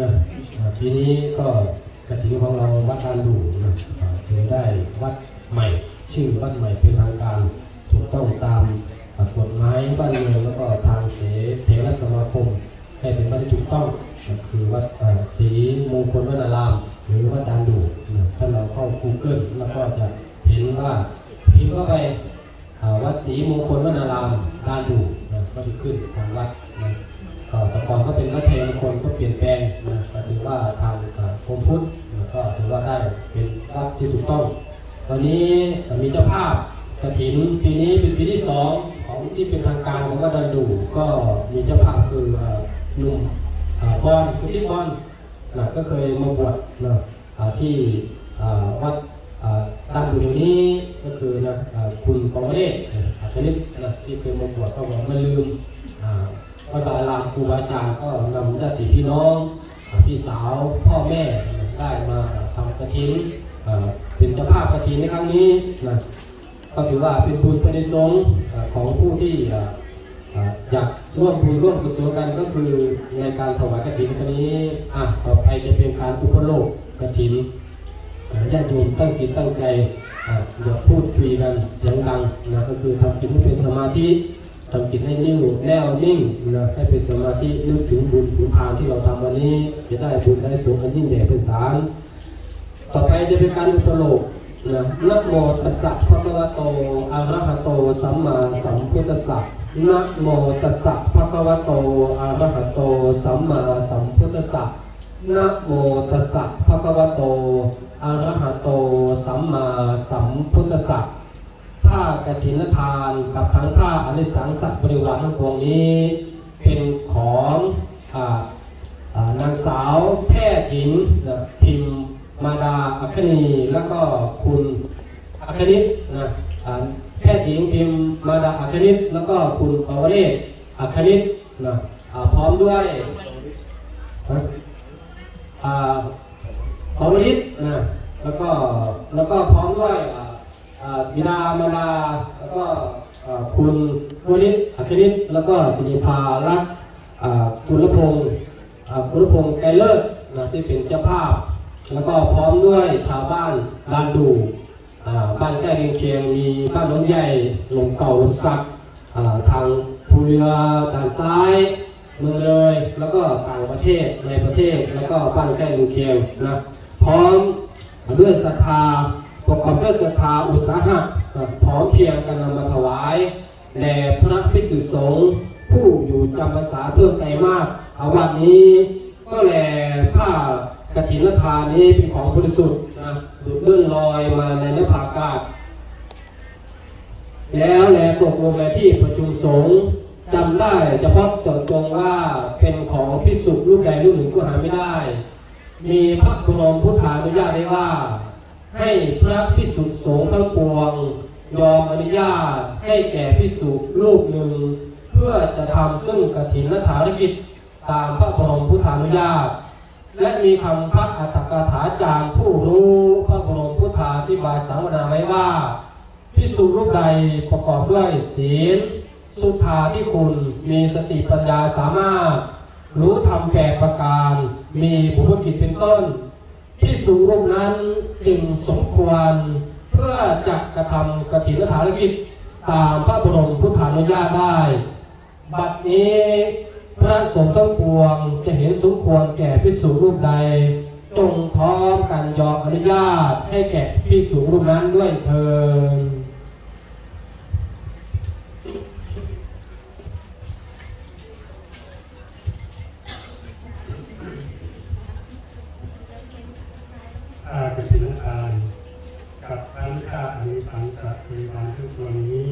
นะอ่าทีนี้ก็กระถิ่นของเราวัดทานดูนะถือได้วัดใหม่ ชื่อวัดใหม่เป็นทางการถูกต้องตามกฎหมายบ้านเมืองแล้วก็ทางเสเถรสมาคม ให้เป็นวัดที่ถูกต้องคือวัดศรีมงคลวัดนาราม หรือวัดดานดูนะถ้าเราเข้า Google แล้วก็จะเห็นว่าพิมพ์เข้าไปวัดศรีมงคลวัดนารามดานดูนะก็จะขึ้นทางวัดนะก็แต่ก่อนก็เป็นวัดเทมงคลก็เปลี่ยนแปลง ว่าทางกรมพุทธก็ถือว่าได้เป็นวัดที่ถูกต้อง ตอนนี้มีเจ้าภาพกฐินปีนี้เป็นปีที่สองของที่เป็นทางการของวัดดันดูก็มีเจ้าภาพคือหนุ่มบอลคุณที่บอลนะก็เคยมาบวชนะอ่าที่วัดตั้งอยู่แถวนี้ก็คือนะคุณปองเดชอาชนิดนะที่เคยมาบวชก็บอกไม่ลืมอ่าวัดบาลามครูบาอาจารย์ก็นำญาติพี่น้อง พี่สาวพ่อแม่ได้มาทำกระถินอ่าเป็นเจ้าภาพกฐินในครั้งนี้นะก็ถือว่าเป็นบุญเป็นสงฆ์ของผู้ที่อยากร่วมบุญร่วมกุศลกันก็คือในการถวายกฐินครั้งนี้อะต่อไปจะเป็นการอุปโลกกฐินอ่าญาติโยมตั้งจิตตั้งใจอย่าพูดคุยกันเสียงดังนะก็คือทำจิตให้เป็นสมาธิ ทำจิตให้นิ่งแน่วนิ่งนะให้เป็นสมาธินึกถึงบุญถึงทานที่เราทำวันนี้ จะได้บุญได้สูงอันยิ่งใหญ่เป็นสารต่อไปจะเป็นการอุปโลกนะนะโมตัสสะภะคะวะโตอะระหะโตสัมมาสัมพุทธัสสะนะโมตัสสะภะคะวะโตอะระหะโตสัมมาสัมพุทธัสสะนะโมตัสสะภะคะวะโตอะระหะโตสัมมาสัมพุทธัสสะ ผ้ากฐินทานกับทั้งผ้าอนิสังสัตบริวารทั้งปวงนี้ เป็นของออนางสาวแพทย์หญิงพิมมาดาอัคนีแล้วก็คุณอัคนิตนะแพทย์หญิงพิมมาดาอัคนิตแล้วก็คุณปวเรศอัคนิตนะพร้อมด้วยอ่าปวริศนะแล้วก็แล้วก็พร้อมด้วย บิดามารดาแล้วก็คุณวริศอัคนิตแล้วก็สิริภาลักษ์คุณพงษ์คุณพงษ์ไกรเลิศนะที่เป็นเจ้าภาพ แล้วก็พร้อมด้วยชาวบ้านลานดู่บ้านใกล้เรือนเคียงมีบ้านน้องใหญ่หลงเก่าหลงสักทางภูเรือด้านซ้ายเมืองเลย แล้วก็ต่างประเทศในประเทศแล้วก็บ้านใกล้เรือนเคียงนะพร้อมด้วยศรัทธา ประกอบด้วยศรัทธาอุตสาหะพร้อมเพียงกันนำมาถวายแด่พระภิกษุสงฆ์ผู้อยู่จำพรรษาเพิ่มไตรมาสอาวันนี้ก็แลผ้ากฐินทานนี้เป็นของบริสุทธิ์นะดุดเลื่อนลอยมาในนภาอากาศ แล้วแลตกลงในที่ประชุมสงฆ์จำได้เฉพาะเจาะจงว่าเป็นของพิสุรูปใดรูปหนึ่งก็หาไม่ได้ มีพระบรมพุทธานุญาตได้ว่า ให้พระพิสุสงฆ์ทั้งปวง ยอมอนุญาตให้แก่พิสุรูปหนึ่ง เพื่อจะทำซึ่งกฐินและฐานกิจตามพระบรมพุทธานุญาต และมีคำพระอัตถกถาจารย์ผู้รู้พระบรมพุทธาธิบายสังวนาไว้ว่า พิสูรูปใดประกอบด้วยศีล สุทธาที่คุณมีสติปัญญาสามารถ รู้ธรรมแปดประการ มีบุพกิจเป็นต้น พิสูรูปนั้นจึงสมควรเพื่อจะกระทำกฐินฐานกิจตามพระบรมพุทธานุญาตได้ บัดนี้พระสงฆ์ทั้งปวงจะเห็นสมควรแก่พิสูรูปใด จงพร้อมกันยอมอนุญาตให้แก่พิสูรูปนั้นด้วยเถิด้ากฐินทาน กับทั้งข้าอนิพันธ์กับมีพันธ์ทุกตัวนี้